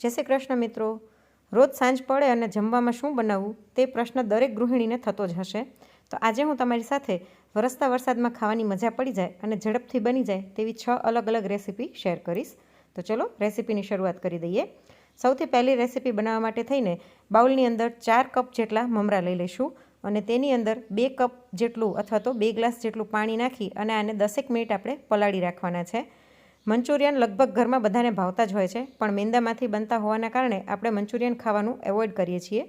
જય શ્રી કૃષ્ણ મિત્રો. રોજ સાંજ પડે અને જમવામાં શું બનાવવું તે પ્રશ્ન દરેક ગૃહિણીને થતો જ હશે. તો આજે હું તમારી સાથે વરસતા વરસાદમાં ખાવાની મજા પડી જાય અને ઝડપથી બની જાય તેવી છ અલગ અલગ રેસીપી શેર કરીશ. તો ચલો રેસીપીની શરૂઆત કરી દઈએ. સૌથી પહેલી રેસીપી બનાવવા માટે થઈને બાઉલની અંદર ચાર કપ જેટલા મમરા લઈ લઈશું અને તેની અંદર બે કપ જેટલું અથવા તો બે ગ્લાસ જેટલું પાણી નાખી અને આને દસેક મિનિટ આપણે પલાળી રાખવાના છે. મંચુરિયન લગભગ ઘરમાં બધાને ભાવતા જ હોય છે, પણ મેંદામાંથી બનતા હોવાના કારણે આપણે મંચુરિયન ખાવાનું એવોઇડ કરીએ છીએ.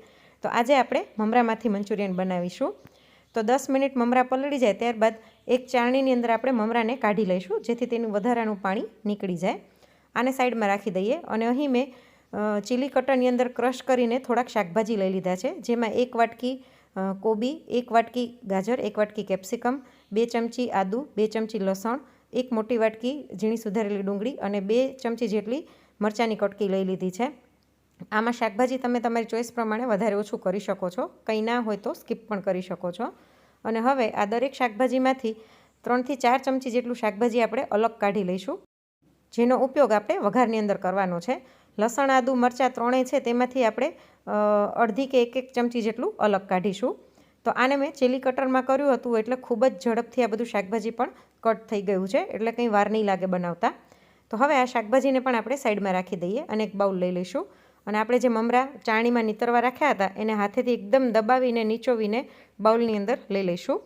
તો આજે આપણે મમરામાંથી મંચુરિયન બનાવીશું. તો દસ મિનિટ મમરા પલળી જાય ત્યારબાદ એક ચાળણીની અંદર આપણે મમરાને કાઢી લઈશું, જેથી તેનું વધારાનું પાણી નીકળી જાય. આને સાઈડમાં રાખી દઈએ અને અહીં મેં ચીલી કટરની અંદર ક્રશ કરીને થોડાક શાકભાજી લઈ લીધા છે, જેમાં એક વાટકી કોબી, એક વાટકી ગાજર, એક વાટકી કેપ્સિકમ, બે ચમચી આદુ, બે ચમચી લસણ એક મોટી વાટકી ઝીણી સુધારેલી ડુંગળી અને બે ચમચી જેટલી મરચાંની કટકી લઈ લીધી છે. આમાં શાકભાજી તમે તમારી ચોઈસ પ્રમાણે વધારે ઓછું કરી શકો છો. કંઈ ના હોય તો સ્કીપ પણ કરી શકો છો. અને હવે આ દરેક શાકભાજીમાંથી ત્રણથી ચાર ચમચી જેટલું શાકભાજી આપણે અલગ કાઢી લઈશું. જેનો ઉપયોગ આપણે વઘારની અંદર કરવાનો છે. લસણ, આદુ, મરચાં ત્રણેય છે તેમાંથી આપણે અડધી કે એક એક ચમચી જેટલું અલગ કાઢીશું. તો આને મેં ચીલી કટરમાં કર્યું હતું એટલે ખૂબ જ ઝડપથી આ બધું શાકભાજી પણ કટ થઈ ગયું છે, એટલે કંઈ વાર નહીં લાગે બનાવતા. તો હવે આ શાકભાજીને પણ આપણે સાઈડમાં રાખી દઈએ અને એક બાઉલ લઈ લઈશું. અને આપણે જે મમરા ચાણીમાં નીતરવા રાખ્યા હતા, એને હાથેથી એકદમ દબાવીને, નીચોવીને બાઉલની અંદર લઈ લઈશું.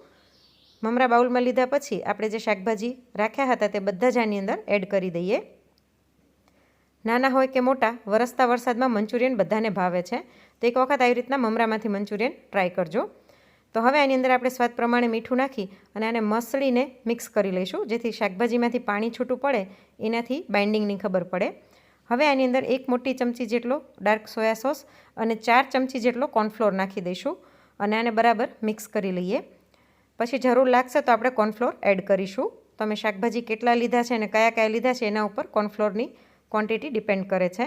મમરા બાઉલમાં લીધા પછી આપણે જે શાકભાજી રાખ્યા હતા તે બધા જ આની અંદર એડ કરી દઈએ. નાના હોય કે મોટા, વરસતા વરસાદમાં મંચુરિયન બધાને ભાવે છે. તો એક વખત આવી રીતના મમરામાંથી મંચુરિયન ટ્રાય કરજો. તો હવે આની અંદર આપણે સ્વાદ પ્રમાણે મીઠું નાખી અને આને મસળીને મિક્સ કરી લઈશું. જેથી શાકભાજીમાંથી પાણી છૂટું પડે, એનાથી બાઇન્ડિંગની ખબર પડે. હવે આની અંદર એક મોટી ચમચી જેટલો ડાર્ક સોયા સોસ અને ચાર ચમચી જેટલો કોર્નફ્લોર નાખી દઈશું અને આને બરાબર મિક્સ કરી લઈએ. પછી જરૂર લાગશે તો આપણે કોર્નફ્લોર એડ કરીશું. તમે શાકભાજી કેટલા લીધા છે અને કયા કયા લીધા છે એના ઉપર કોર્નફ્લોરની ક્વોન્ટિટી ડિપેન્ડ કરે છે.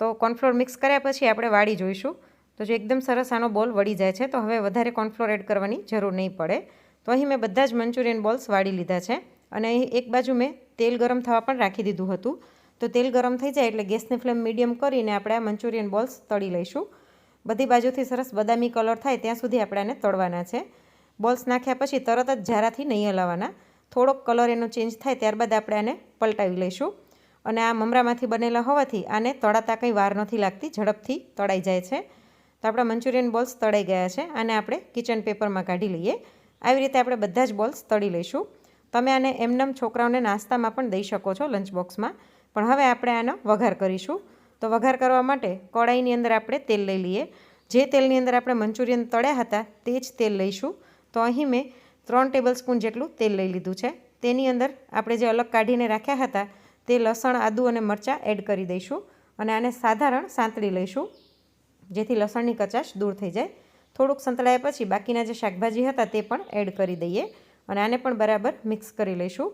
તો કોર્નફ્લોર મિક્સ કર્યા પછી આપણે વાળી જોઈશું. તો જો એકદમ સરસ આનો બોલ વળી જાય છે, તો હવે વધારે કોર્નફ્લોર એડ કરવાની જરૂર નહીં પડે. તો અહીં મેં બધા જ મંચુરિયન બોલ્સ વાળી લીધા છે અને અહીં એક બાજુ મેં તેલ ગરમ થવા પણ રાખી દીધું હતું. તો તેલ ગરમ થઈ જાય એટલે ગેસની ફ્લેમ મીડિયમ કરીને આપણે આ મંચુરિયન બોલ્સ તળી લઈશું. બધી બાજુથી સરસ બદામી કલર થાય ત્યાં સુધી આપણે આને તળવાના છે. બોલ્સ નાખ્યા પછી તરત જ ઝારાથી નહીં હલાવવાના થોડોક કલર એનો ચેન્જ થાય ત્યારબાદ આપણે આને પલટાવી લઈશું. અને આ મમરામાંથી બનેલા હોવાથી આને તળાતા કંઈ વાર નથી લાગતી, ઝડપથી તળાઈ જાય છે. તો આપણા મંચુરિયન બોલ્સ તળાઈ ગયા છે આને આપણે કિચન પેપરમાં કાઢી લઈએ. આવી રીતે આપણે બધા જ બોલ્સ તળી લઈશું. તમે આને એમનેમ છોકરાઓને નાસ્તામાં પણ દઈ શકો છો લંચ બોક્સમાં પણ હવે આપણે આનો વઘાર કરીશું. તો વઘાર કરવા માટે કડાઈની અંદર આપણે તેલ લઈ લઈએ. જે તેલની અંદર આપણે મંચુરિયન તળ્યા હતા તે જ તેલ લઈશું. તો અહીં મેં ત્રણ ટેબલ સ્પૂન જેટલું તેલ લઈ લીધું છે. તેની અંદર આપણે જે અલગ કાઢીને રાખ્યા હતા તે લસણ, આદું અને મરચાં એડ કરી દઈશું. અને આને સાધારણ સાંતળી લઈશું. જેથી લસણની કચાશ દૂર થઈ જાય. થોડુંક સંતળાયા પછી બાકીના જે શાકભાજી હતા તે પણ એડ કરી દઈએ અને આને પણ બરાબર મિક્સ કરી લઈશું.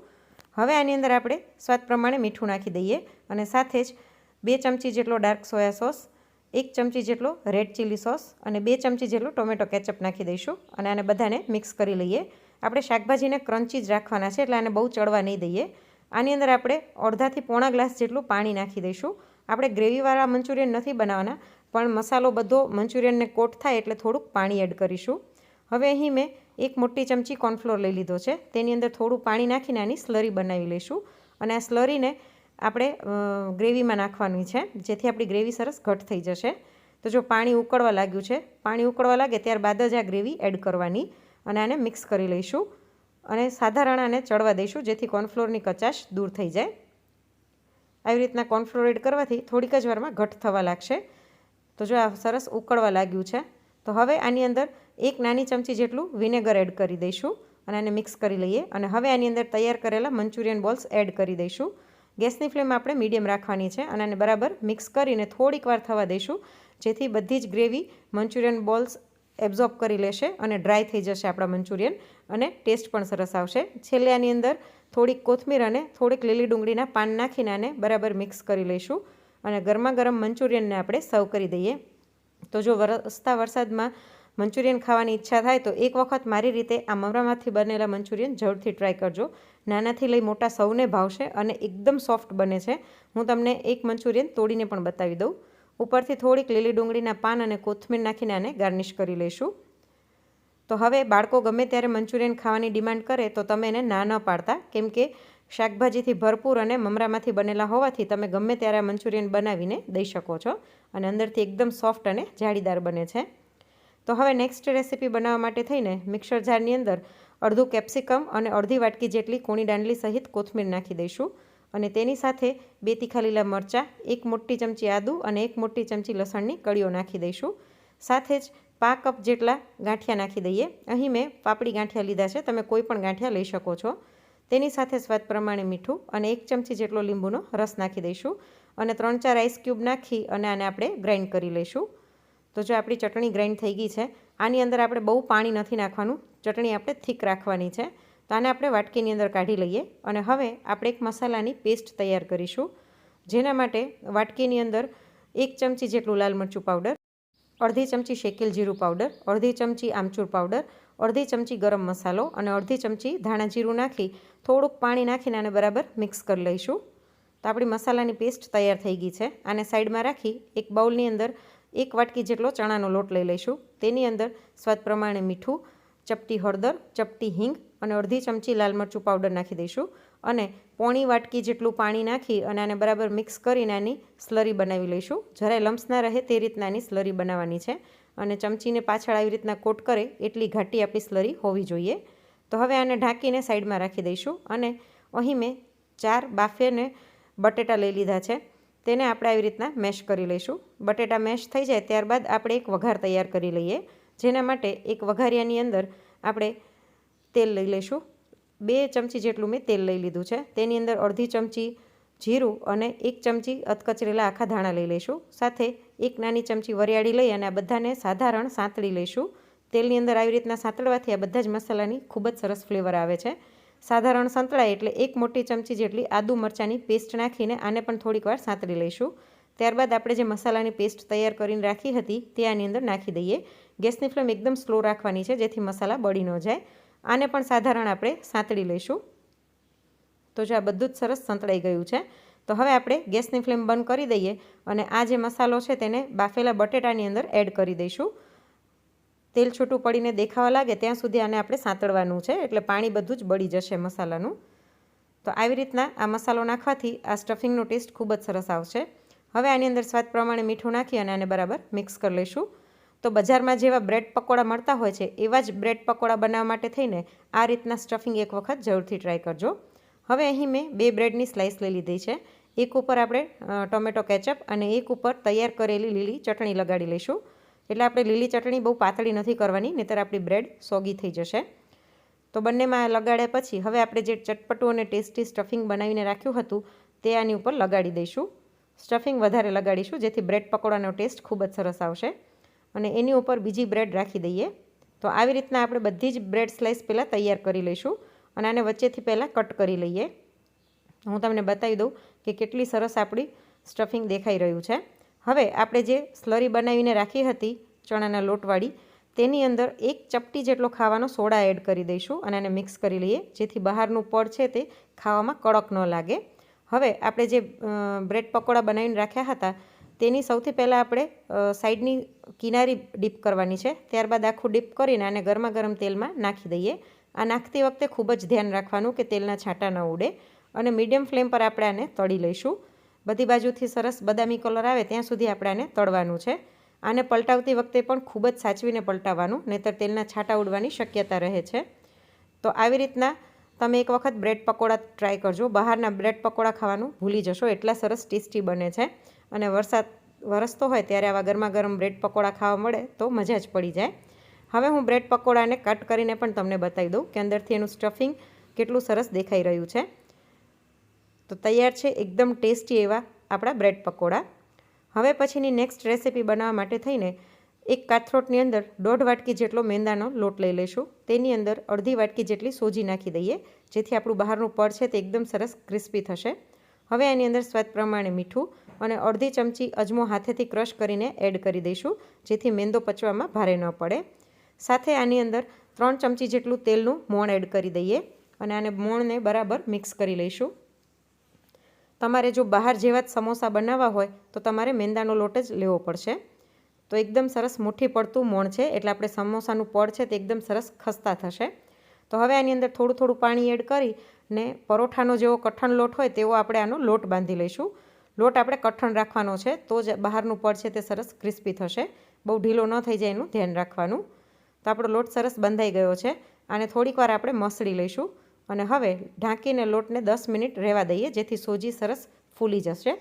હવે આની અંદર આપણે સ્વાદ પ્રમાણે મીઠું નાખી દઈએ અને સાથે જ બે ચમચી જેટલો ડાર્ક સોયા સોસ, એક ચમચી જેટલો રેડ ચીલી સોસ અને બે ચમચી જેટલું ટોમેટો કેચઅપ નાખી દઈશું અને આને બધાને મિક્સ કરી લઈએ. આપણે શાકભાજીને ક્રન્ચી જ રાખવાના છે એટલે આને બહુ ચડવા નહીં દઈએ. આની અંદર આપણે અડધાથી પોણા ગ્લાસ જેટલું પાણી નાખી દઈશું. આપણે ગ્રેવીવાળા મંચુરિયન નથી બનાવવાના. પણ મસાલો બધો મંચુરિયનને કોટ થાય એટલે થોડુંક પાણી એડ કરીશું. હવે અહીં મેં એક મોટી ચમચી કોર્નફ્લોર લઈ લીધો છે. તેની અંદર થોડું પાણી નાખીને આની સ્લરી બનાવી લઈશું. અને આ સ્લરીને આપણે ગ્રેવીમાં નાખવાની છે, જેથી આપણી ગ્રેવી સરસ ઘટ થઈ જશે. તો જો પાણી ઉકળવા લાગ્યું છે, પાણી ઉકળવા લાગે ત્યારબાદ જ આ ગ્રેવી એડ કરવાની અને આને મિક્સ કરી લઈશું. અને સાધારણ આને ચડવા દઈશું, જેથી કોર્નફ્લોરની કચાશ દૂર થઈ જાય. આવી રીતના કોર્નફ્લોર એડ કરવાથી થોડીક જ વારમાં ઘટ થવા લાગશે. તો જો આ સરસ ઉકળવા લાગ્યું છે, તો હવે આની અંદર એક નાની ચમચી જેટલું વિનેગર એડ કરી દઈશું અને આને મિક્સ કરી લઈએ અને હવે આની અંદર તૈયાર કરેલા મંચુરિયન બોલ્સ એડ કરી દઈશું. ગેસની ફ્લેમ આપણે મીડિયમ રાખવાની છે અને આને બરાબર મિક્સ કરીને થોડીક વાર થવા દઈશું, જેથી બધી જ ગ્રેવી મંચુરિયન બોલ્સ એબ્ઝોર્બ કરી લેશે અને ડ્રાય થઈ જશે આપણા મંચુરિયન અને ટેસ્ટ પણ સરસ આવશે. છેલ્લે આની અંદર થોડીક કોથમીર અને થોડીક લીલી ડુંગળીના પાન નાખીને આને બરાબર મિક્સ કરી લઈશું. અને ગરમા ગરમ મંચુરિયનને આપણે સર્વ કરી દઈએ. તો જો વરસતા વરસાદમાં મંચુરિયન ખાવાની ઈચ્છા થાય તો એક વખત મારી રીતે આ મમરામાંથી બનેલા મંચુરિયન જરૂરથી ટ્રાય કરજો. નાનાથી લઈ મોટા સૌને ભાવશે અને એકદમ સોફ્ટ બને છે. હું તમને એક મંચુરિયન તોડીને પણ બતાવી દઉં. ઉપરથી થોડીક લીલી ડુંગળીના પાન અને કોથમીર નાખીને આને ગાર્નિશ કરી લઈશું. તો હવે બાળકો ગમે ત્યારે મંચુરિયન ખાવાની ડિમાન્ડ કરે તો તમે એને ના ન પાડતા. કેમ કે શાકભાજીથી ભરપૂર અને મમરામાંથી બનેલા હોવાથી તમે ગમે ત્યારે આ મંચુરિયન બનાવીને દઈ શકો છો અને અંદરથી એકદમ સોફ્ટ અને જાળીદાર બને છે. તો હવે નેક્સ્ટ રેસીપી બનાવવા માટે થઈને મિક્સર જારની અંદર અડધું કેપ્સિકમ અને અડધી વાટકી જેટલી કોણી દાંડલી સહિત કોથમીર નાખી દઈશું અને તેની સાથે બે તીખા લીલા મરચાં, એક મોટી ચમચી આદું અને એક મોટી ચમચી લસણની કળીઓ નાખી દઈશું. સાથે જ પાંચ કપ જેટલા ગાંઠિયા નાખી દઈએ. અહીં મેં પાપડી ગાંઠિયા લીધા છે. તમે કોઈ પણ ગાંઠિયા લઈ શકો છો. તેની સાથે સ્વાદ પ્રમાણે મીઠું અને એક ચમચી જેટલો લીંબુનો રસ નાખી દઈશું અને ત્રણ ચાર આઈસ ક્યુબ નાખી અને આને આપણે ગ્રાઇન્ડ કરી લઈશું. તો જો આપણી ચટણી ગ્રાઇન્ડ થઈ ગઈ છે, આની અંદર આપણે બહુ પાણી નથી નાખવાનું, ચટણી આપણે થીક રાખવાની છે. તો આને આપણે વાટકીની અંદર કાઢી લઈએ અને હવે આપણે એક મસાલાની પેસ્ટ તૈયાર કરીશું, જેના માટે વાટકીની અંદર એક ચમચી જેટલું લાલ મરચું પાવડર અડધી ચમચી શેકેલ જીરું પાવડર અડધી ચમચી આમચૂર પાવડર અડધી ચમચી ગરમ મસાલો અને અડધી ચમચી ધાણા જીરું નાખી થોડુંક પાણી નાખીને આને બરાબર મિક્સ કરી લઈશું. તો આપણી મસાલાની પેસ્ટ તૈયાર થઈ ગઈ છે. આને સાઈડમાં રાખી એક બાઉલની અંદર એક વાટકી જેટલો ચણાનો લોટ લઈ લઈશું. તેની અંદર સ્વાદ પ્રમાણે મીઠું, ચપટી હળદર, ચપટી હિંગ અને અડધી ચમચી લાલ મરચું પાવડર નાખી દઈશું અને પોણી વાટકી જેટલું પાણી નાખી અને આને બરાબર મિક્સ કરીને આની સ્લરી બનાવી લઈશું. જરાય લમ્સ ના રહે તે રીતના આની સ્લરી બનાવવાની છે. અને ચમચીને પાછળ આવી રીતના કોટ કરે એટલી ઘાટી આપણી સ્લરી હોવી જોઈએ. તો હવે આને ઢાંકીને સાઈડમાં રાખી દઈશું અને અહીં મેં ચાર બાફેને બટેટા લઈ લીધા છે. તેને આપણે આવી રીતના મેશ કરી લઈશું. બટેટા મેશ થઈ જાય ત્યારબાદ આપણે એક વઘાર તૈયાર કરી લઈએ, જેના માટે એક વઘારિયાની અંદર આપણે તેલ લઈ લઈશું. બે ચમચી જેટલું મેં તેલ લઈ લીધું છે. તેની અંદર અડધી ચમચી જીરું અને એક ચમચી અધકચરેલા આખા ધાણા લઈ લઈશું. સાથે એક નાની ચમચી વરિયાળી લઈ અને આ બધાને સાધારણ સાંતળી લઈશું. તેલની અંદર આવી રીતના સાંતળવાથી આ બધા જ મસાલાની ખૂબ જ સરસ ફ્લેવર આવે છે. સાધારણ સંતળાય એટલે એક મોટી ચમચી જેટલી આદુ મરચાંની પેસ્ટ નાખીને આને પણ થોડીક વાર સાંતળી લઈશું. ત્યારબાદ આપણે જે મસાલાની પેસ્ટ તૈયાર કરીને રાખી હતી તે આની અંદર નાખી દઈએ. ગેસની ફ્લેમ એકદમ સ્લો રાખવાની છે જેથી મસાલા બળી ન જાય. આને પણ સાધારણ આપણે સાંતળી લઈશું. તો જો આ બધું જ સરસ સંતળાઈ ગયું છે તો હવે આપણે ગેસની ફ્લેમ બંધ કરી દઈએ અને આ જે મસાલો છે તેને બાફેલા બટેટાની અંદર એડ કરી દઈશું. તેલ છૂટું પડીને દેખાવા લાગે ત્યાં સુધી આને આપણે સાંતળવાનું છે, એટલે પાણી બધું જ બળી જશે મસાલાનું. તો આવી રીતના આ મસાલો નાખવાથી આ સ્ટફિંગનો ટેસ્ટ ખૂબ જ સરસ આવશે. હવે આની અંદર સ્વાદ પ્રમાણે મીઠું નાખી અને આને બરાબર મિક્સ કરી લઈશું. તો બજારમાં જેવા બ્રેડ પકોડા મળતા હોય છે, એવા જ બ્રેડ પકોડા બનાવવા માટે થઈને આ રીતના સ્ટફિંગ એક વખત જરૂરથી ટ્રાય કરજો. હવે અહીં મેં બે બ્રેડની સ્લાઇસ લઈ લીધી છે. એક ઉપર આપણે ટોમેટો કેચઅપ અને એક ઉપર તૈયાર કરેલી લીલી ચટણી લગાડી લઈશું. એટલે આપણે લીલી ચટણી બહુ પાતળી નથી કરવાની, નહીંતર આપણી બ્રેડ સોગી થઈ જશે. તો બંનેમાં લગાડ્યા પછી હવે આપણે જે ચટપટું અને ટેસ્ટી સ્ટફિંગ બનાવીને રાખ્યું હતું, તે આની ઉપર લગાડી દઈશું. સ્ટફિંગ વધારે લગાડીશું, જેથી બ્રેડ પકોડાનો ટેસ્ટ ખૂબ જ સરસ આવશે. અને એની ઉપર બીજી બ્રેડ રાખી દઈએ. તો આવી રીતના આપણે બધી જ બ્રેડ સ્લાઇસ પહેલાં તૈયાર કરી લઈશું અને આને વચ્ચેથી પહેલાં કટ કરી લઈએ. હું તમને બતાવી દઉં કે કેટલી સરસ આપણી સ્ટફિંગ દેખાઈ રહ્યું છે. હવે આપણે જે સ્લરી બનાવીને રાખી હતી ચણાના લોટવાળી, તેની અંદર એક ચપટી જેટલો ખાવાનો સોડા એડ કરી દઈશું અને એને મિક્સ કરી લઈએ, જેથી બહારનું પડ છે તે ખાવામાં કડક ન લાગે. હવે આપણે જે બ્રેડ પકોડા બનાવીને રાખ્યા હતા, તેની સૌથી પહેલાં આપણે સાઈડની કિનારી ડીપ કરવાની છે. ત્યારબાદ આખું ડીપ કરીને આને ગરમા ગરમ તેલમાં નાખી દઈએ. આ નાખતી વખતે ખૂબ જ ધ્યાન રાખવાનું કે તેલના છાંટા ન ઉડે. અને મીડિયમ ફ્લેમ પર આપણે આને તળી લઈશું. બધી બાજુથી સરસ બદામી કલર આવે ત્યાં સુધી આપણે આને તળવાનું છે. આને પલટાવતી વખતે પણ ખૂબ જ સાચવીને પલટાવવાનું, નહીતર તેલના છાંટા ઉડવાની શક્યતા રહે છે. તો આવી રીતના તમે એક વખત બ્રેડ પકોડા ટ્રાય કરજો. બહારના બ્રેડ પકોડા ખાવાનું ભૂલી જશો, એટલા સરસ ટેસ્ટી બને છે. અને વરસાદ વરસતો હોય ત્યારે આવા ગરમા ગરમ બ્રેડ પકોડા ખાવા મળે તો મજા જ પડી જાય. હવે હું બ્રેડ પકોડાને કટ કરીને પણ તમને બતાવી દઉં કે અંદરથી એનું સ્ટફિંગ કેટલું સરસ દેખાઈ રહ્યું છે. તો તૈયાર છે એકદમ ટેસ્ટી એવા આપણા બ્રેડ પકોડા. હવે પછીની નેક્સ્ટ રેસીપી બનાવવા માટે થઈને એક કાથરોટની અંદર દોઢ વાટકી જેટલો મેંદાનો લોટ લઈ લઈશું. તેની અંદર અડધી વાટકી જેટલી સોજી નાખી દઈએ, જેથી આપણું બહારનું પડ છે તે એકદમ સરસ ક્રિસ્પી થશે. હવે એની અંદર સ્વાદ પ્રમાણે મીઠું અને અડધી ચમચી અજમો હાથેથી ક્રશ કરીને એડ કરી દઈશું, જેથી મેંદો પચવામાં ભારે ન પડે. સાથે આની અંદર ત્રણ ચમચી જેટલું તેલનું મોણ એડ કરી દઈએ અને આને મોણને બરાબર મિક્સ કરી લઈશું. તમારે જો બહાર જેવા જ સમોસા બનાવવા હોય, તો તમારે મેંદાનો લોટ જ લેવો પડશે. તો એકદમ સરસ મુઠ્ઠી પડતું મોણ છે, એટલે આપણે સમોસાનું પડ છે તે એકદમ સરસ ખસ્તા થશે. તો હવે આની અંદર થોડું થોડું પાણી એડ કરી ને પરોઠાનો જેવો કઠણ લોટ હોય તેવો આપણે આનો લોટ બાંધી લઈશું. લોટ આપણે કઠણ રાખવાનો છે, તો જ બહારનું પડ છે તે સરસ ક્રિસ્પી થશે. બહુ ઢીલો ન થઈ જાય એનું ધ્યાન રાખવાનું. તો આપણો લોટ સરસ બંધાઈ ગયો છે. આને થોડીક વાર આપણે મસળી લઈશું. અને હવે ઢાંકીને લોટને દસ મિનિટ રહેવા દઈએ, જેથી સોજી સરસ ફૂલી જશે.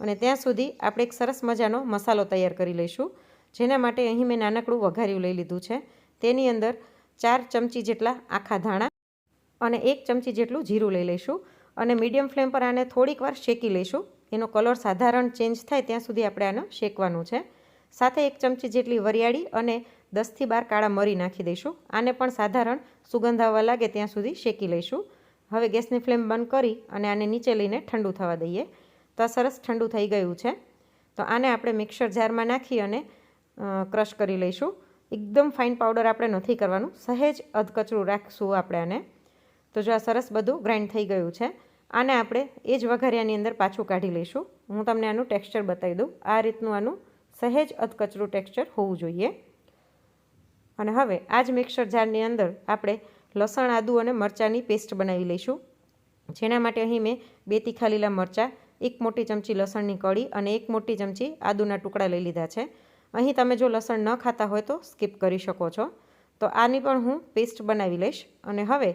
અને ત્યાં સુધી આપણે એક સરસ મજાનો મસાલો તૈયાર કરી લઈશું, જેના માટે અહીં મેં નાનકડું વઘાર્યું લઈ લીધું છે. તેની અંદર ચાર ચમચી જેટલા આખા ધાણા અને એક ચમચી જેટલું જીરું લઈ લઈશું અને મીડિયમ ફ્લેમ પર આને થોડીક વાર શેકી લઈશું. એનો કલર સાધારણ ચેન્જ થાય ત્યાં સુધી આપણે આને શેકવાનું છે. સાથે એક ચમચી જેટલી વરિયાળી અને દસથી બાર કાળા મરી નાખી દઈશું. આને પણ સાધારણ સુગંધ આવવા લાગે ત્યાં સુધી શેકી લઈશું. હવે ગેસની ફ્લેમ બંધ કરી અને આને નીચે લઈને ઠંડુ થવા દઈએ. તો આ સરસ ઠંડુ થઈ ગયું છે. તો આને આપણે મિક્સર જારમાં નાખી અને ક્રશ કરી લઈશું. એકદમ ફાઇન પાવડર આપણે નથી કરવાનું. સહેજ અધકચરું રાખશું આપણે આને. તો જો આ સરસ બધું ગ્રાઇન્ડ થઈ ગયું છે, આને આપણે એ જ વઘારિયાની અંદર પાછું કાઢી લઈશું. હું તમને આનું ટેક્સચર બતાવી દઉં. આ રીતનું આનું સહેજ અધકચરું ટેક્સચર હોવું જોઈએ. અને હવે આ જ મિક્સર જારની અંદર આપણે લસણ, આદું અને મરચાંની પેસ્ટ બનાવી લઈશું. જેના માટે અહીં મેં બે તીખા લીલા મરચાં, એક મોટી ચમચી લસણની કળી અને એક મોટી ચમચી આદુના ટુકડા લઈ લીધા છે. અહીં તમે જો લસણ ન ખાતા હોય તો સ્કીપ કરી શકો છો. તો આની પણ હું પેસ્ટ બનાવી લઈશ. અને હવે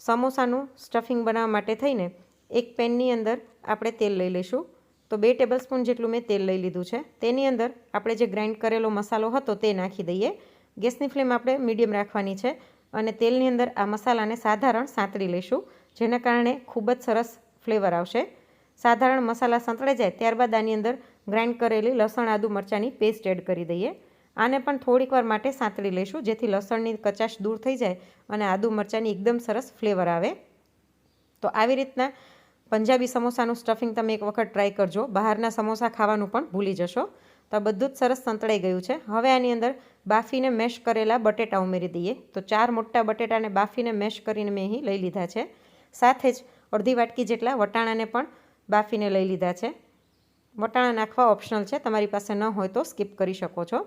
સમોસાનું સ્ટફિંગ બનાવવા માટે થઈને એક પેનની અંદર આપણે તેલ લઈ લઈશું. તો બે ટેબલ સ્પૂન જેટલું મેં તેલ લઈ લીધું છે. તેની અંદર આપણે જે ગ્રાઇન્ડ કરેલો મસાલો હતો તે નાખી દઈએ. ગેસની ફ્લેમ આપણે મીડિયમ રાખવાની છે અને તેલની અંદર આ મસાલાને સાધારણ સાંતળી લઈશું, જેના કારણે ખૂબ જ સરસ ફ્લેવર આવશે. સાધારણ મસાલા સંતળાઈ જાય ત્યારબાદ આની અંદર ગ્રાઇન્ડ કરેલી લસણ, આદુ મરચાંની પેસ્ટ એડ કરી દઈએ. આને પણ થોડીક વાર માટે સાંતળી લઈશું, જેથી લસણની કચાશ દૂર થઈ જાય અને આદુ મરચાંની એકદમ સરસ ફ્લેવર આવે. તો આવી રીતના પંજાબી સમોસાનું સ્ટફિંગ તમે એક વખત ટ્રાય કરજો. બહારના સમોસા ખાવાનું પણ ભૂલી જશો. તો બધું જ સરસ સંતળાઈ ગયું છે. હવે આની અંદર બાફીને મેશ કરેલા બટેટા ઉમેરી દઈએ. તો ચાર મોટા બટેટાને બાફીને મેશ કરીને મેં અહીં લઈ લીધા છે. સાથે જ અડધી વાટકી જેટલા વટાણાને પણ બાફીને લઈ લીધા છે. વટાણા નાખવા ઓપ્શનલ છે. તમારી પાસે ન હોય તો સ્કીપ કરી શકો છો.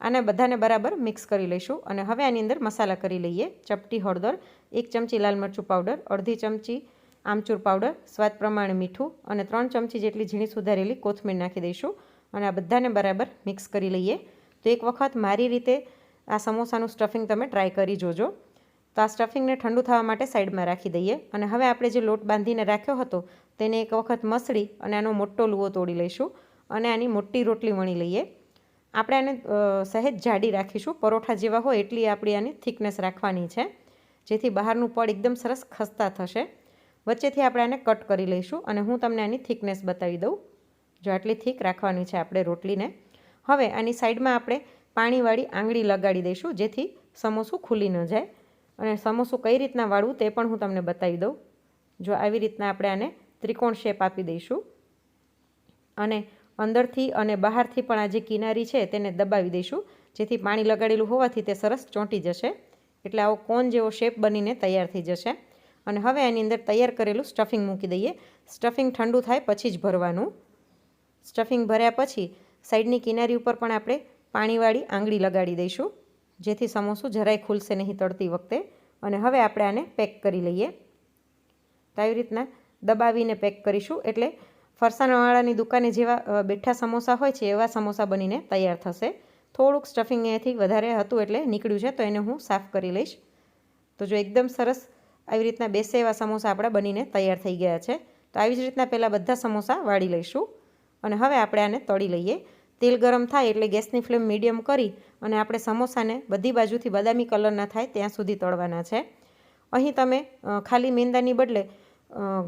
આને બધાને બરાબર મિક્સ કરી લઈશું. અને હવે આની અંદર મસાલા કરી લઈએ. ચપટી હળદર, એક ચમચી લાલ મરચું પાવડર અડધી ચમચી આમચૂર પાવડર સ્વાદ પ્રમાણે મીઠું અને ત્રણ ચમચી જેટલી ઝીણી સુધારેલી કોથમીર નાખી દઈશું. અને આ બધાને બરાબર મિક્સ કરી લઈએ. તો એક વખત મારી રીતે આ સમોસાનું સ્ટફિંગ તમે ટ્રાય કરી જોજો. તો આ સ્ટફિંગને ઠંડુ થવા માટે સાઈડમાં રાખી દઈએ અને હવે આપણે જે લોટ બાંધીને રાખ્યો હતો તેને એક વખત મસળી અને આનો મોટો લુવો તોડી લઈશું અને આની મોટી રોટલી વણી લઈએ. આપણે આને સહેજ જાડી રાખીશું. પરોઠા જેવા હોય એટલી આપણી આની થિકનેસ રાખવાની છે. જેથી બહારનું પડ એકદમ સરસ ખસ્તા થશે. વચ્ચેથી આપણે આને કટ કરી લઈશું અને હું તમને આની થિકનેસ બતાવી દઉં. જો આટલી થીક રાખવાની છે આપણે રોટલીને. હવે આની સાઈડમાં આપણે પાણીવાળી આંગળી લગાડી દઈશું, જેથી સમોસું ખુલી ન જાય. અને સમોસું કઈ રીતના વાળવું તે પણ હું તમને બતાવી દઉં. જો આવી રીતના આપણે આને ત્રિકોણ શેપ આપી દઈશું. અને અંદરથી અને બહારથી પણ આ જે કિનારી છે તેને દબાવી દઈશું, જેથી પાણી લગાડેલું હોવાથી તે સરસ ચોંટી જશે. એટલે આવો કોન જેવો શેપ બનીને તૈયાર થઈ જશે. અને હવે આની અંદર તૈયાર કરેલું સ્ટફિંગ મૂકી દઈએ. સ્ટફિંગ ઠંડુ થાય પછી જ ભરવાનું. સ્ટફિંગ ભર્યા પછી સાઈડની કિનારી ઉપર પણ આપણે પાણીવાળી આંગળી લગાડી દઈશું. જેથી સમોસું જરાય ખુલશે નહીં તળતી વખતે. અને હવે આપણે આને પેક કરી લઈએ. તો આવી રીતના દબાવીને પેક કરીશું. એટલે ફરસાણવાળાની દુકાને જેવા બેઠા સમોસા હોય છે, એવા સમોસા બનીને તૈયાર થશે. થોડુંક સ્ટફિંગ અહીંયાથી વધારે હતું એટલે નીકળ્યું છે, તો એને હું સાફ કરી લઈશ. તો જો એકદમ સરસ આવી રીતના બેસે એવા સમોસા આપણા બનીને તૈયાર થઈ ગયા છે. તો આવી જ રીતના પહેલાં બધા સમોસા વાળી લઈશું. અને હવે આપણે આને તળી લઈએ. તેલ ગરમ થાય એટલે ગેસની ફ્લેમ મીડિયમ કરી અને આપણે સમોસાને બધી બાજુથી બદામી કલરના થાય ત્યાં સુધી તળવાના છે. અહીં તમે ખાલી મેંદાની બદલે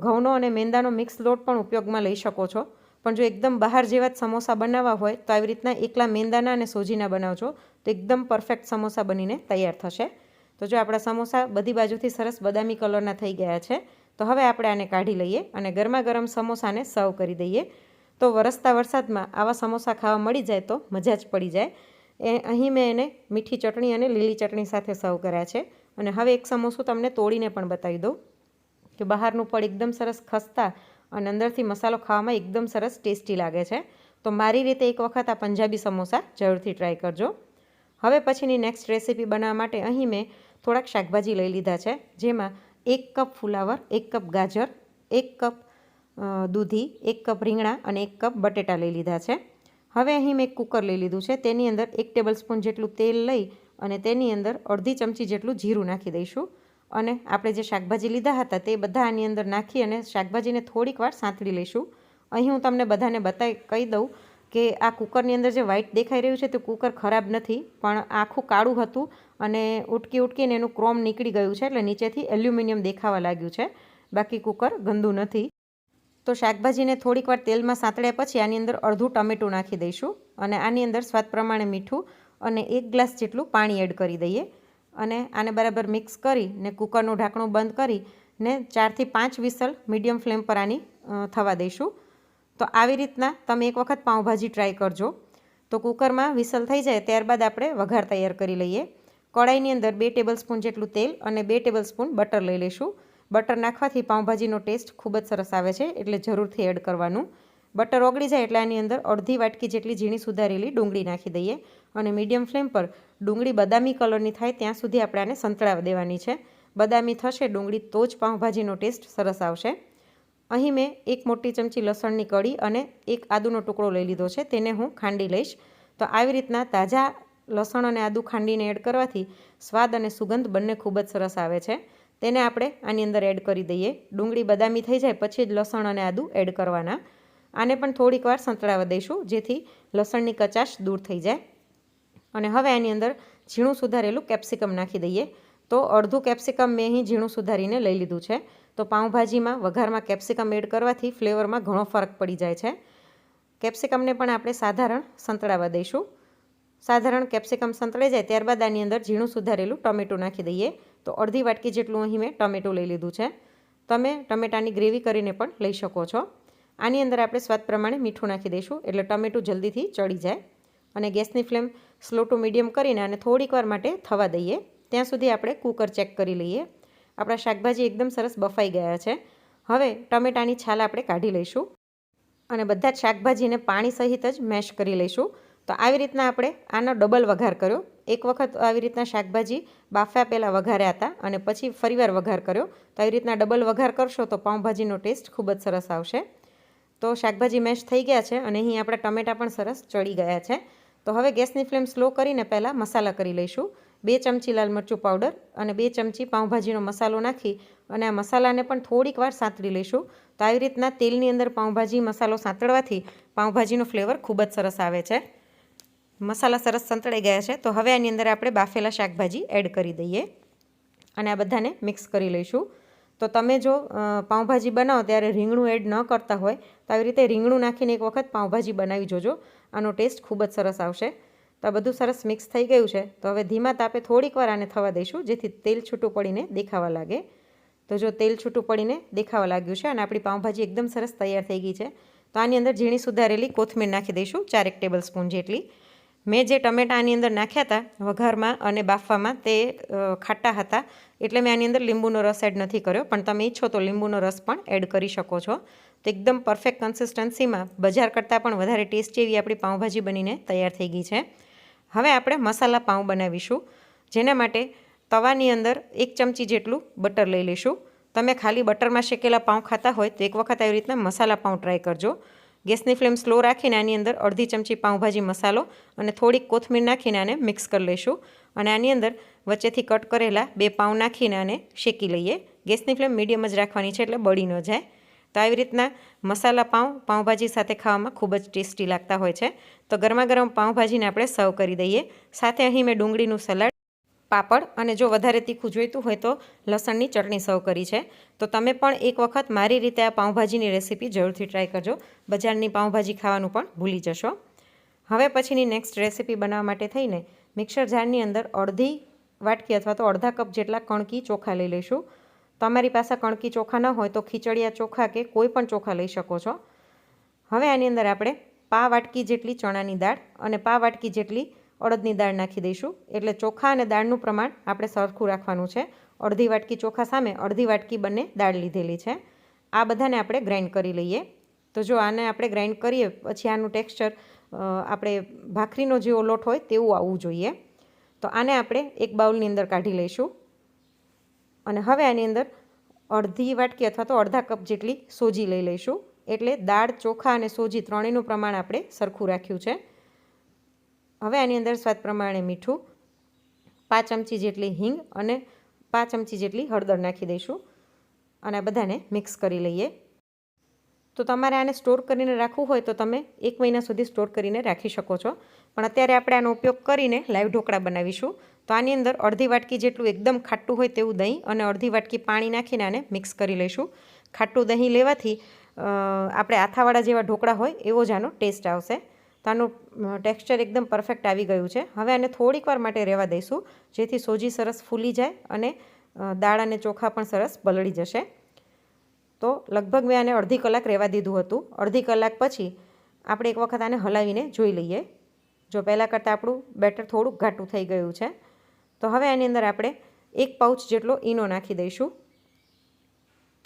ઘઉંનો અને મેંદાનો મિક્સ લોટ પણ ઉપયોગમાં લઈ શકો છો. પણ જો એકદમ બહાર જેવા જ સમોસા બનાવવા હોય તો આવી રીતના એકલા મેંદાના અને સોજીના બનાવજો તો એકદમ પરફેક્ટ સમોસા બનીને તૈયાર થશે. તો જો આપણા સમોસા બધી બાજુથી સરસ બદામી કલરના થઈ ગયા છે, તો હવે આપણે આને કાઢી લઈએ અને ગરમા ગરમ સમોસાને સર્વ કરી દઈએ. તો વરસતા વરસાદમાં આવા સમોસા ખાવા મળી જાય તો મજા જ પડી જાય. એ અહીં મેં એને મીઠી ચટણી અને લીલી ચટણી સાથે સર્વ કર્યા છે. અને હવે એક સમોસું તમને તોડીને પણ બતાવી દઉં કે બહારનું પડ એકદમ સરસ ખસતા અને અંદરથી મસાલો ખાવામાં એકદમ સરસ ટેસ્ટી લાગે છે. તો મારી રીતે એક વખત આ પંજાબી સમોસા જરૂરથી ટ્રાય કરજો. હવે પછીની નેક્સ્ટ રેસીપી બનાવવા માટે અહીં મેં થોડાક શાકભાજી લઈ લીધા છે. જેમાં એક કપ ફુલાવર, એક કપ ગાજર, એક કપ દૂધી, એક કપ રીંગણા અને એક કપ બટેટા લઈ લીધા છે. હવે અહીં મેં એક કુકર લઈ લીધું છે. તેની અંદર એક ટેબલ સ્પૂન જેટલું તેલ લઈ અને તેની અંદર અડધી ચમચી જેટલું જીરું નાખી દઈશું. અને આપણે જે શાકભાજી લીધા હતા તે બધા આની અંદર નાખી અને શાકભાજીને થોડીક વાર સાંતળી લઈશું. અહીં હું તમને બધાને બતાવી કહી દઉં કે આ કુકરની અંદર જે વ્હાઇટ દેખાઈ રહ્યું છે તે કુકર ખરાબ નથી, પણ આખું કાળું હતું અને ઉટકી ઉટકીને એનું ક્રોમ નીકળી ગયું છે એટલે નીચેથી એલ્યુમિનિયમ દેખાવા લાગ્યું છે. બાકી કુકર ગંદુ નથી. તો શાકભાજીને થોડીક વાર તેલમાં સાંતળ્યા પછી આની અંદર અડધું ટમેટું નાખી દઈશું અને આની અંદર સ્વાદ પ્રમાણે મીઠું અને એક ગ્લાસ જેટલું પાણી એડ કરી દઈએ. અને આને બરાબર મિક્સ કરીને કુકરનું ઢાંકણું બંધ કરીને ચારથી પાંચ વિસલ મીડિયમ ફ્લેમ પર આની થવા દઈશું. તો આવી રીતના તમે એક વખત પાઉંભાજી ટ્રાય કરજો. તો કુકરમાં વિસલ થઈ જાય ત્યારબાદ આપણે વઘાર તૈયાર કરી લઈએ. કડાઈની અંદર બે ટેબલ સ્પૂન જેટલું તેલ અને બે ટેબલ સ્પૂન બટર લઈ લઈશું. બટર નાખવાથી પાઉંભાજીનો ટેસ્ટ ખૂબ જ સરસ આવે છે, એટલે જરૂરથી એડ કરવાનું. બટર ઓગળી જાય એટલે આની અંદર અડધી વાટકી જેટલી ઝીણી સુધારેલી ડુંગળી નાખી દઈએ અને મીડિયમ ફ્લેમ પર ડુંગળી બદામી કલરની થાય ત્યાં સુધી આપણે આને સંતળાવી દેવાની છે. બદામી થશે, ડુંગળી તો જ પાઉંભાજીનો ટેસ્ટ સરસ આવશે. અહીં મેં એક મોટી ચમચી લસણની કળી અને એક આદુનો ટુકડો લઈ લીધો છે, તેને હું ખાંડી લઈશ. તો આવી રીતના તાજા લસણ અને આદુ ખાંડીને એડ કરવાથી સ્વાદ અને સુગંધ બંને ખૂબ જ સરસ આવે છે. તેને આપણે આની અંદર એડ કરી દઈએ. ડુંગળી બદામી થઈ જાય પછી જ લસણ અને આદુ એડ કરવાના. આને પણ થોડીક વાર સંતળાવા દઈશું જેથી લસણની કચાશ દૂર થઈ જાય. અને હવે આની અંદર ઝીણું સુધારેલું કેપ્સિકમ નાખી દઈએ. તો અડધું કેપ્સિકમ મેં અહીં ઝીણું સુધારીને લઈ લીધું છે. તો પાઉંભાજીમાં વઘારમાં કેપ્સિકમ એડ કરવાથી ફ્લેવરમાં ઘણો ફરક પડી જાય છે. કેપ્સિકમને પણ આપણે સાધારણ સંતળાવા દઈશું. સાધારણ કેપ્સિકમ સંતળાઈ જાય ત્યારબાદ આની અંદર ઝીણું સુધારેલું ટમેટું નાખી દઈએ. તો અડધી વાટકી જેટલું અહીં મેં ટમેટું લઈ લીધું છે. તમે ટમેટાની ગ્રેવી કરીને પણ લઈ શકો છો. આની અંદર આપણે સ્વાદ પ્રમાણે મીઠું નાખી દઈશું, એટલે ટમેટું જલ્દીથી ચડી જાય. અને ગેસની ફ્લેમ સ્લો ટુ મીડિયમ કરીને આને થોડીક વાર માટે થવા દઈએ. ત્યાં સુધી આપણે કુકર ચેક કરી લઈએ. આપણા શાકભાજી એકદમ સરસ બફાઈ ગયા છે. હવે ટમેટાની છાલ આપણે કાઢી લઈશું. અને બધા જ શાકભાજીને પાણી સહિત જ મેશ કરી લઈશું. તો આવી રીતના આપણે આનો ડબલ વઘાર કર્યો. એક વખત આવી રીતના શાકભાજી બાફ્યા પહેલાં વઘાર્યા હતા અને પછી ફરીવાર વઘાર કર્યો. તો આવી રીતના ડબલ વઘાર કરશો તો પાઉંભાજીનો ટેસ્ટ ખૂબ જ સરસ આવશે. તો શાકભાજી મેશ થઈ ગયા છે અને અહીં આપણા ટમેટાં પણ સરસ ચડી ગયા છે. તો હવે ગેસની ફ્લેમ સ્લો કરીને પહેલાં મસાલા કરી લઈશું. બે ચમચી લાલ મરચું પાવડર અને બે ચમચી પાઉંભાજીનો મસાલો નાખી અને આ મસાલાને પણ થોડીક વાર સાંતળી લઈશું. તો આવી રીતના તેલની અંદર પાઉંભાજી મસાલો સાંતળવાથી પાઉંભાજીનો ફ્લેવર ખૂબ જ સરસ આવે છે. મસાલા સરસ સંતળાઈ ગયા છે. તો હવે આની અંદર આપણે બાફેલા શાકભાજી એડ કરી દઈએ અને આ બધાને મિક્સ કરી લઈશું. તો તમે જો પાઉંભાજી બનાવો ત્યારે રીંગણું એડ ન કરતા હોય તો આવી રીતે રીંગણું નાખીને એક વખત પાઉંભાજી બનાવી જોજો. આનો ટેસ્ટ ખૂબ જ સરસ આવશે. તો આ બધું સરસ મિક્સ થઈ ગયું છે. તો હવે ધીમા તાપે થોડીક વાર આને થવા દઈશું, જેથી તેલ છૂટું પડીને દેખાવા લાગે. તો જો તેલ છૂટું પડીને દેખાવા લાગ્યું છે અને આપણી પાઉંભાજી એકદમ સરસ તૈયાર થઈ ગઈ છે. તો આની અંદર ઝીણી સુધારેલી કોથમીર નાખી દઈશું ચારેક ટેબલ સ્પૂન જેટલી. મેં જે ટમેટા આની અંદર નાખ્યા હતા, વઘારમાં અને બાફવામાં તે ખાટા હતા. એટલે મેં આની અંદર લીંબુનો રસ એડ નથી કર્યો, પણ તમે ઈચ્છો તો લીંબુનો રસ પણ એડ કરી શકો છો. તો એકદમ પરફેક્ટ કન્સિસ્ટન્સીમાં બજાર કરતાં પણ વધારે ટેસ્ટી એવી આપણી પાઉંભાજી બનીને તૈયાર થઈ ગઈ છે. હવે આપણે મસાલા પાઉં બનાવીશું, જેના માટે તવાની અંદર એક ચમચી જેટલું બટર લઈ લઈશું. તમે ખાલી બટરમાં શેકેલા પાઉં ખાતા હોય તો એક વખત આવી રીતના મસાલા પાઉં ટ્રાય કરજો. ગેસની ફ્લેમ સ્લો રાખીને આની અંદર અડધી ચમચી પાઉંભાજી મસાલો અને થોડીક કોથમીર નાખીને આને મિક્સ કરી લઈશું. અને આની અંદર વચ્ચેથી કટ કરેલા બે પાઉં નાખીને આને શેકી લઈએ. ગેસની ફ્લેમ મીડિયમ જ રાખવાની છે એટલે બળી ન જાય. તો આવી રીતના મસાલા પાઉં પાઉંભાજી સાથે ખાવામાં ખૂબ જ ટેસ્ટી લાગતા હોય છે. તો ગરમા ગરમ પાઉંભાજીને આપણે સર્વ કરી દઈએ. સાથે અહીં મેં ડુંગળીનું સલાડ પાપડ અને જો વધારે તીખું જોઈતું હોય તો લસણની ચટણી સર્વ કરી છે. તો તમે પણ એક વખત મારી રીતે આ પાઉંભાજીની રેસીપી જરૂરથી ટ્રાય કરજો. બજારની પાઉંભાજી ખાવાનું પણ ભૂલી જશો. હવે પછીની નેક્સ્ટ રેસીપી બનાવવા માટે થઈને મિક્સર જારની અંદર અડધી વાટકી અથવા તો અડધા કપ જેટલા કણકી ચોખા લઈ લઈશું. તમારી પાસે કણકી ચોખા ન હોય તો ખીચડિયા ચોખા કે કોઈ પણ ચોખા લઈ શકો છો. હવે આની અંદર આપણે પા વાટકી જેટલી ચણાની દાળ અને પા વાટકી જેટલી અડદની દાળ નાખી દઈશું. એટલે ચોખા અને દાળનું પ્રમાણ આપણે સરખું રાખવાનું છે. અડધી વાટકી ચોખા સામે અડધી વાટકી બંને દાળ લીધેલી છે. આ બધાને આપણે ગ્રાઇન્ડ કરી લઈએ. તો જો આને આપણે ગ્રાઇન્ડ કરીએ, પછી આનું ટેક્સચર આપણે ભાખરીનો જેવો લોટ હોય તેવું આવવું જોઈએ. તો આને આપણે એક બાઉલની અંદર કાઢી લઈશું. અને હવે આની અંદર અડધી વાટકી અથવા તો અડધા કપ જેટલી સોજી લઈ લઈશું. એટલે દાળ, ચોખા અને સોજી ત્રણેયનું પ્રમાણ આપણે સરખું રાખ્યું છે. હવે આની અંદર સ્વાદ પ્રમાણે મીઠું, પાંચ ચમચી જેટલી હિંગ અને પાંચ ચમચી જેટલી હળદર નાખી દઈશું અને બધાને મિક્સ કરી લઈએ. તો તમારે આને સ્ટોર કરીને રાખવું હોય તો તમે એક મહિના સુધી સ્ટોર કરીને રાખી શકો છો. પણ અત્યારે આપણે આનો ઉપયોગ કરીને લાઈવ ઢોકળા બનાવીશું. તો આની અંદર અડધી વાટકી જેટલું એકદમ ખાટું હોય તેવું દહીં અને અડધી વાટકી પાણી નાખીને આને મિક્સ કરી લઈશું. ખાટું દહીં લેવાથી આપણે આથાવાળા જેવા ઢોકળા હોય એવો જ આનો ટેસ્ટ આવશે. તો આનું ટેક્સચર એકદમ પરફેક્ટ આવી ગયું છે. હવે આને થોડીક વાર માટે રહેવા દઈશું, જેથી સોજી સરસ ફૂલી જાય અને દાળ અને ચોખા પણ સરસ બલળી જશે. તો લગભગ મેં આને અડધી કલાક રહેવા દીધું હતું. અડધી કલાક પછી આપણે એક વખત આને હલાવીને જોઈ લઈએ. જો પહેલાં કરતાં આપણું બેટર થોડુંક ઘાટું થઈ ગયું છે. તો હવે આની અંદર આપણે એક પાઉચ જેટલો ઈનો નાખી દઈશું.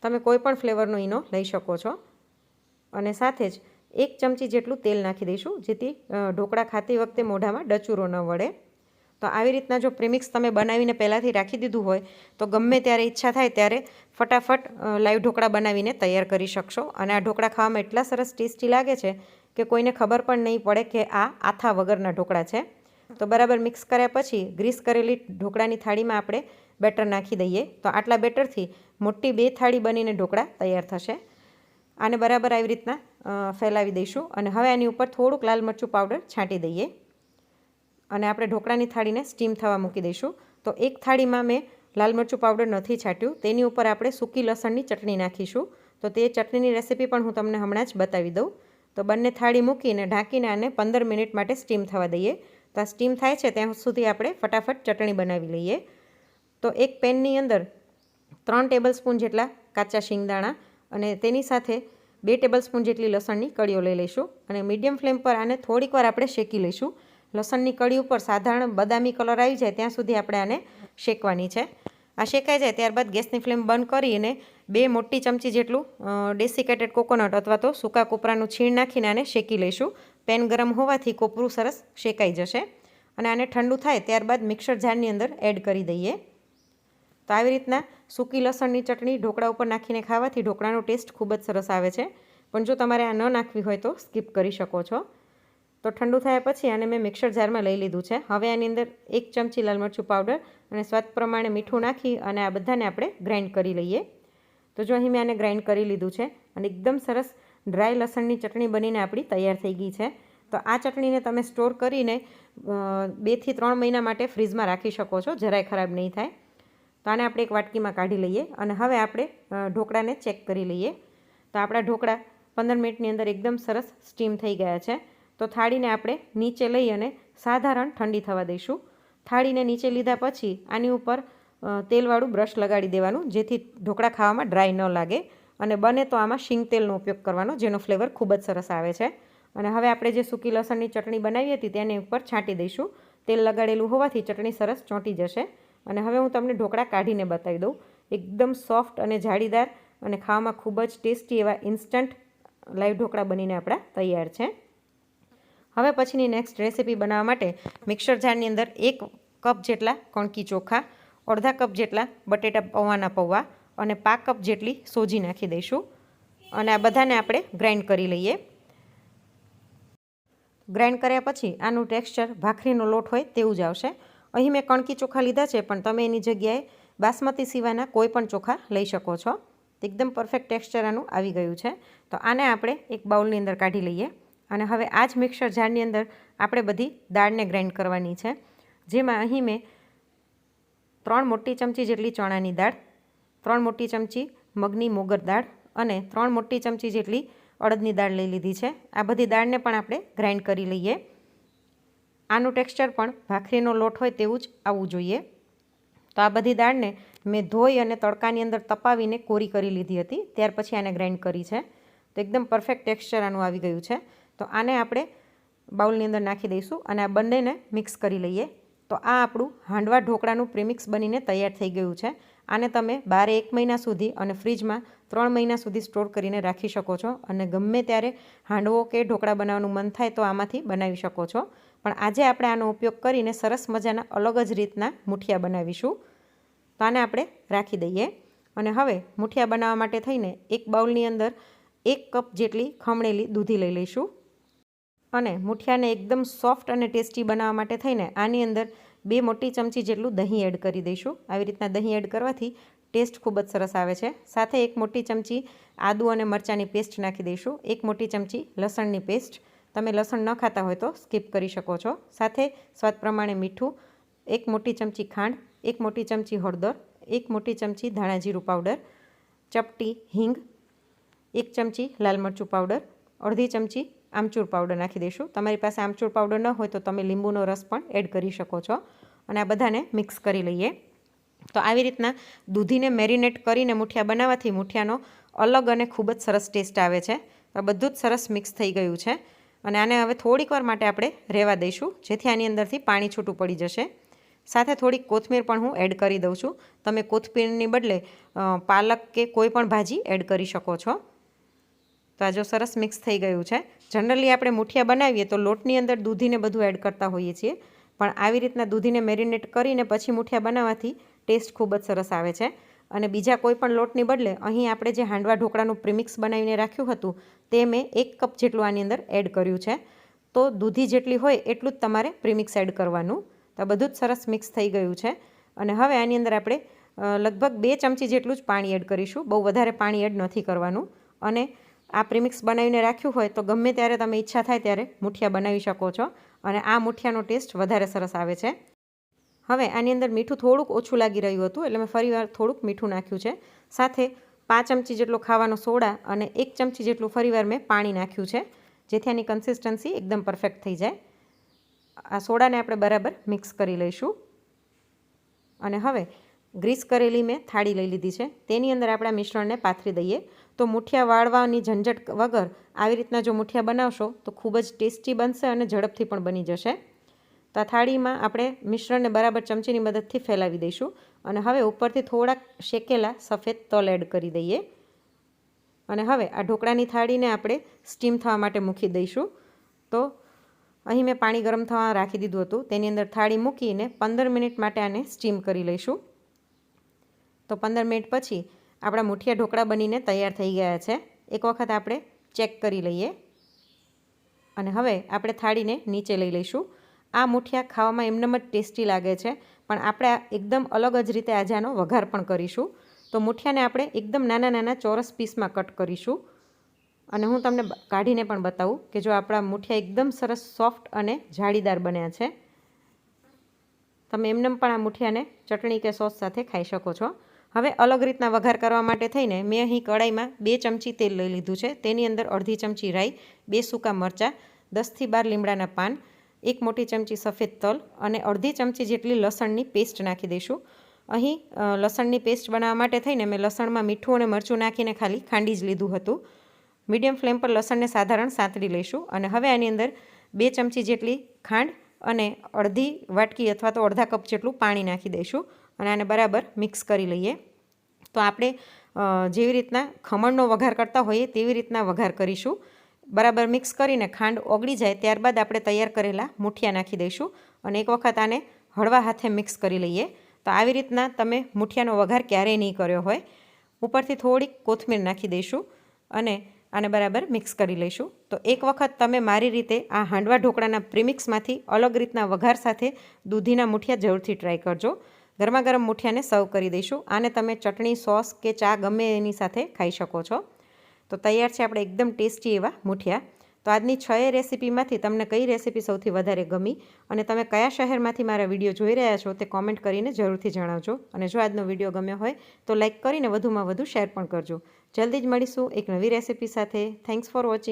તમે કોઈ પણ ફ્લેવરનો ઈનો લઈ શકો છો. અને સાથે જ એક ચમચી જેટલું તેલ નાખી દઈશું, જેથી ઢોકળા ખાતી વખતે મોઢામાં ડચુરો ન વળે. તો આવી રીતના જો પ્રીમિક્સ તમે બનાવીને પહેલાંથી રાખી દીધું હોય, તો ગમે ત્યારે ઈચ્છા થાય ત્યારે ફટાફટ લાઈવ ઢોકળા બનાવીને તૈયાર કરી શકશો. અને આ ઢોકળા ખાવામાં એટલા સરસ ટેસ્ટી લાગે છે કે કોઈને ખબર પણ નહીં પડે કે આ આથા વગરના ઢોકળા છે. તો બરાબર મિક્સ કર્યા પછી ગ્રીસ કરેલી ઢોકળાની થાળીમાં આપણે બેટર નાખી દઈએ. તો આટલા બેટરથી મોટી બે થાળી બનીને ઢોકળા તૈયાર થશે. આને બરાબર આવી રીતના ફેલાવી દઈશું અને હવે આની ઉપર થોડુંક લાલ મરચું પાવડર છાંટી દઈએ. અને આપણે ઢોકળાની થાળીને સ્ટીમ થવા મૂકી દઈશું. તો એક થાળીમાં મેં લાલ મરચું પાવડર નથી છાંટ્યું. તેની ઉપર આપણે સૂકી લસણની ચટણી નાખીશું. તો તે ચટણીની રેસીપી પણ હું તમને હમણાં જ બતાવી દઉં. તો બંને થાળી મૂકીને ઢાંકીને આને પંદર મિનિટ માટે સ્ટીમ થવા દઈએ. તો આ સ્ટીમ થાય છે ત્યાં સુધી આપણે ફટાફટ ચટણી બનાવી લઈએ. તો એક પેનની અંદર ત્રણ ટેબલ સ્પૂન જેટલા કાચા શિંગદાણા અને તેની સાથે બે ટેબલ સ્પૂન જેટલી લસણની કળીઓ લઈ લઈશું અને મીડિયમ ફ્લેમ પર આને થોડીક વાર આપણે શેકી લઈશું. લસણની કળી ઉપર સાધારણ બદામી કલર આવી જાય ત્યાં સુધી આપણે આને શેકવાની છે. આ શેકાઈ જાય ત્યારબાદ ગેસની ફ્લેમ બંધ કરીને બે મોટી ચમચી જેટલું ડેસિકેટેડ કોકોનટ અથવા તો સૂકા કોપરાનું છીણ નાખીને આને શેકી લઈશું. પેન ગરમ હોવાથી કોપરું સરસ શેકાઈ જશે અને આને ઠંડુ થાય ત્યારબાદ મિક્સર જારની અંદર એડ કરી દઈએ. તો આવી રીતના સૂકી લસણની ચટણી ઢોકળા ઉપર નાખીને ખાવાથી ઢોકળાનો ટેસ્ટ ખૂબ જ સરસ આવે છે. પણ જો તમારે આ ન નાખવી હોય તો સ્કીપ કરી શકો છો. તો ઠંડુ થયા પછી આને મેં મિક્સર જારમાં લઈ લીધું છે. હવે આની અંદર એક ચમચી લાલ મરચું પાવડર અને સ્વાદ પ્રમાણે મીઠું નાખી અને આ બધાને આપણે ગ્રાઇન્ડ કરી લઈએ. તો જો અહીં મેં આને ગ્રાઇન્ડ કરી લીધું છે અને એકદમ સરસ ડ્રાય લસણની ચટણી બનીને આપણી તૈયાર થઈ ગઈ છે. તો આ ચટણીને તમે સ્ટોર કરીને બેથી ત્રણ મહિના માટે ફ્રીઝમાં રાખી શકો છો, જરાય ખરાબ નહીં થાય. તો આને આપણે એક વાટકીમાં કાઢી લઈએ અને હવે આપણે ઢોકળાને ચેક કરી લઈએ. તો આપણા ઢોકળા પંદર મિનિટની અંદર એકદમ સરસ સ્ટીમ થઈ ગયા છે. તો થાળીને આપણે નીચે લઈ અને સાધારણ ઠંડી થવા દઈશું. થાળીને નીચે લીધા પછી આની ઉપર તેલવાળું બ્રશ લગાડી દેવાનું, જેથી ઢોકળા ખાવામાં ડ્રાય ન લાગે. અને બને તો આમાં શીંગ તેલનો ઉપયોગ કરવાનો, જેનો ફ્લેવર ખૂબ જ સરસ આવે છે. અને હવે આપણે જે સૂકી લસણની ચટણી બનાવી હતી તેની ઉપર છાંટી દઈશું. તેલ લગાડેલું હોવાથી ચટણી સરસ ચોંટી જશે. અને હવે હું તમને ઢોકળા કાઢીને બતાવી દઉં. એકદમ સોફ્ટ અને જાળીદાર અને ખાવામાં ખૂબ જ ટેસ્ટી એવા ઇન્સ્ટન્ટ લાઈવ ઢોકળા બનીને આપણા તૈયાર છે. હવે પછીની નેક્સ્ટ રેસીપી બનાવવા માટે મિક્સર જારની અંદર એક કપ જેટલા કણકી ચોખા, અડધા કપ જેટલા બટેટા પૌવાના પૌવા અને પાંચ કપ જેટલી સોજી નાખી દઈશું. અને આ બધાને આપણે ગ્રાઇન્ડ કરી લઈએ. ગ્રાઇન્ડ કર્યા પછી આનું ટેક્સચર ભાખરીનો લોટ હોય તેવું જ આવશે. અહીં મેં કણકી ચોખા લીધા છે, પણ તમે એની જગ્યાએ બાસમતી સિવાયના કોઈ પણ ચોખા લઈ શકો છો. એકદમ પરફેક્ટ ટેક્સચર આનું આવી ગયું છે. તો આને આપણે એક બાઉલની અંદર કાઢી લઈએ. અને હવે આ જ મિક્સર જારની અંદર આપણે બધી દાળને ગ્રાઇન્ડ કરવાની છે. જેમાં અહીં મેં ત્રણ મોટી ચમચી જેટલી ચણાની દાળ, ત્રણ મોટી ચમચી મગની મોગર દાળ અને ત્રણ મોટી ચમચી જેટલી અડદની દાળ લઈ લીધી છે. આ બધી દાળને પણ આપણે ગ્રાઇન્ડ કરી લઈએ. આનું ટેક્સચર પણ ભાખરીનો લોટ હોય તેવું જ આવવું જોઈએ. તો આ બધી દાળને મેં ધોઈ અને તડકાની અંદર તપાવીને કોરી કરી લીધી હતી. ત્યાર પછી આને ગ્રાઇન્ડ કરી છે. તો એકદમ પરફેક્ટ ટેક્સચર આનું આવી ગયું છે. તો આને આપણે બાઉલની અંદર નાખી દઈશું અને આ બંનેને મિક્સ કરી લઈએ. તો આ આપણું હાંડવા ઢોકળાનું પ્રીમિક્સ બનીને તૈયાર થઈ ગયું છે. આને તમે બારે એક મહિના સુધી અને ફ્રીજમાં ત્રણ મહિના સુધી સ્ટોર કરીને રાખી શકો છો અને ગમે ત્યારે હાંડવો કે ઢોકળા બનાવવાનું મન થાય તો આમાંથી બનાવી શકો છો. પણ આજે આપણે આનો ઉપયોગ કરીને સરસ મજાના અલગ જ રીતના મુઠિયા બનાવીશું. તો આને આપણે રાખી દઈએ. અને હવે મુઠિયા બનાવવા માટે થઈને એક બાઉલની અંદર એક કપ જેટલી ખમણેલી દૂધી લઈ લઈશું. અને મુઠિયાને એકદમ સોફ્ટ અને ટેસ્ટી બનાવવા માટે થઈને આની અંદર બે મોટી ચમચી જેટલું દહીં એડ કરી દઈશું. આવી રીતના દહીં એડ કરવાથી ટેસ્ટ ખૂબ જ સરસ આવે છે. સાથે એક મોટી ચમચી આદુ અને મરચાંની પેસ્ટ નાખી દઈશું. એક મોટી ચમચી લસણની પેસ્ટ. તમે લસણ ન ખાતા હોય તો સ્કીપ કરી શકો છો. સાથે સ્વાદ પ્રમાણે મીઠું, એક મોટી ચમચી ખાંડ, એક મોટી ચમચી હળદર, એક મોટી ચમચી ધાણા જીરું પાવડર, ચપટી હિંગ, એક ચમચી લાલ મરચું પાવડર, અડધી ચમચી આમચૂર પાવડર નાખી દઈશું. તમારી પાસે આમચૂર પાવડર ન હોય તો તમે લીંબુનો રસ પણ એડ કરી શકો છો અને આ બધાને મિક્સ કરી લઈએ. તો આવી રીતના દૂધીને મેરિનેટ કરીને મુઠિયા બનાવવાથી મુઠિયાનો અલગ અને ખૂબ જ સરસ ટેસ્ટ આવે છે. બધું જ સરસ મિક્સ થઈ ગયું છે. અને આને હવે થોડીક વાર માટે આપણે રહેવા દઈશું, જેથી આની અંદરથી પાણી છૂટું પડી જશે. સાથે થોડીક કોથમીર પણ હું એડ કરી દઉં છું. તમે કોથમીરની બદલે પાલક કે કોઈ પણ ભાજી એડ કરી શકો છો. તો આ જો સરસ મિક્સ થઈ ગયું છે. જનરલી આપણે મુઠિયા બનાવીએ તો લોટની અંદર દૂધીને બધું એડ કરતા હોઈએ છીએ. પણ આવી રીતના દૂધીને મેરિનેટ કરીને પછી મુઠિયા બનાવવાથી ટેસ્ટ ખૂબ જ સરસ આવે છે. અને બીજા કોઈ પણ લોટની બદલે અહીં આપણે જે હાંડવા ઢોકળાનું પ્રિમિક્સ બનાવીને રાખ્યું હતું, તે મેં એક કપ જેટલું આની અંદર એડ કર્યું છે. તો દૂધી જેટલી હોય એટલું જ તમારે પ્રિમિક્સ એડ કરવાનું. તો બધું જ સરસ મિક્સ થઈ ગયું છે. અને હવે આની અંદર આપણે લગભગ બે ચમચી જેટલું જ પાણી એડ કરીશું. બહુ વધારે પાણી એડ નથી કરવાનું. અને આ પ્રિમિક્સ બનાવીને રાખ્યું હોય તો ગમે ત્યારે તમે ઈચ્છા થાય ત્યારે મુઠિયા બનાવી શકો છો. અને આ મુઠિયાનો ટેસ્ટ વધારે સરસ આવે છે. હવે આની અંદર મીઠું થોડુંક ઓછું લાગી રહ્યું હતું, એટલે મેં ફરીવાર થોડુંક મીઠું નાખ્યું છે. સાથે પાંચ ચમચી જેટલો ખાવાનો સોડા અને એક ચમચી જેટલું ફરીવાર મેં પાણી નાખ્યું છે, જેથી આની કન્સિસ્ટન્સી એકદમ પરફેક્ટ થઈ જાય. આ સોડાને આપણે બરાબર મિક્સ કરી લઈશું. અને હવે ગ્રીસ કરેલી મેં થાળી લઈ લીધી છે. તેની અંદર આપણે મિશ્રણને પાથરી દઈએ. તો મુઠિયા વાળવાની ઝંઝટ વગર આવી રીતના જો મુઠિયા બનાવશો તો ખૂબ જ ટેસ્ટી બનશે અને ઝડપથી પણ બની જશે. તો આ થાળીમાં આપણે મિશ્રણને બરાબર ચમચીની મદદથી ફેલાવી દઈશું અને હવે ઉપરથી થોડાક શેકેલા સફેદ તલ એડ કરી દઈએ. અને હવે આ ઢોકળાની થાળીને આપણે સ્ટીમ થવા માટે મૂકી દઈશું. તો અહીં મેં પાણી ગરમ થવા રાખી દીધું હતું. તેની અંદર થાળી મૂકીને પંદર મિનિટ માટે આને સ્ટીમ કરી લઈશું. તો પંદર મિનિટ પછી આપણા મુઠિયા ઢોકળા બનીને તૈયાર થઈ ગયા છે. એક વખત આપણે ચેક કરી લઈએ. અને હવે આપણે થાળીને નીચે લઈ લઈશું. આ મુઠિયા ખાવામાં એમનેમ જ ટેસ્ટી લાગે છે. પણ આપણે એકદમ અલગ જ રીતે આજે આનો વઘાર પણ કરીશું. તો મુઠિયાને આપણે એકદમ નાના નાના ચોરસ પીસમાં કટ કરીશું. અને હું તમને કાઢીને પણ બતાવું કે જો આપણા મુઠિયા એકદમ સરસ સોફ્ટ અને જાળીદાર બન્યા છે. તમે એમને પણ આ મુઠિયાને ચટણી કે સોસ સાથે ખાઈ શકો છો. હવે અલગ રીતના વઘાર કરવા માટે થઈને મેં અહીં કડાઈમાં બે ચમચી તેલ લઈ લીધું છે. તેની અંદર અડધી ચમચી રાઈ, બે સૂકા મરચાં, દસથી બાર લીમડાના પાન એક મોટી ચમચી સફેદ તલ અને અડધી ચમચી જેટલી લસણની પેસ્ટ નાખી દઈશું. અહીં લસણની પેસ્ટ બનાવવા માટે થઈને મેં લસણમાં મીઠું અને મરચું નાખીને ખાલી ખાંડી જ લીધું હતું. મીડિયમ ફ્લેમ પર લસણને સાધારણ સાંતળી લઈશું અને હવે આની અંદર બે ચમચી જેટલી ખાંડ અને અડધી વાટકી અથવા તો અડધા કપ જેટલું પાણી નાખી દઈશું અને આને બરાબર મિક્સ કરી લઈએ. તો આપણે જેવી રીતના ખમણનો વઘાર કરતા હોઈએ તેવી રીતના વઘાર કરીશું. બરાબર મિક્સ કરીને ખાંડ ઓગળી જાય ત્યારબાદ આપણે તૈયાર કરેલા મૂઠિયા નાખી દઈશું અને એક વખત આને હળવા હાથે મિક્સ કરી લઈએ. તો આવી રીતના તમે મૂઠિયાનો વઘાર ક્યારેય નહીં કર્યો હોય. ઉપરથી થોડીક કોથમીર નાખી દઈશું અને આને બરાબર મિક્સ કરી લઈશું. તો એક વખત તમે મારી રીતે આ હાંડવા ઢોકળાના પ્રીમિક્સમાંથી અલગ રીતના વઘાર સાથે દૂધીના મૂઠિયા જરૂરથી ટ્રાય કરજો. ગરમા ગરમ મૂઠિયાને સર્વ કરી દઈશું. આને તમે ચટણી સોસ કે ચા ગમે એની સાથે ખાઈ શકો છો. તો તૈયાર છે આપણે એકદમ ટેસ્ટી એવા મૂઠિયા. તો આજની છ એ રેસીપીમાંથી તમને કઈ રેસીપી સૌથી વધારે ગમી અને તમે કયા શહેરમાંથી મારા વીડિયો જોઈ રહ્યા છો તે કોમેન્ટ કરીને જરૂરથી જણાવજો. અને જો આજનો વીડિયો ગમ્યો હોય તો લાઇક કરીને વધુમાં વધુ શેર પણ કરજો. જલ્દી જ મળીશું એક નવી રેસીપી સાથે. Thanks for watching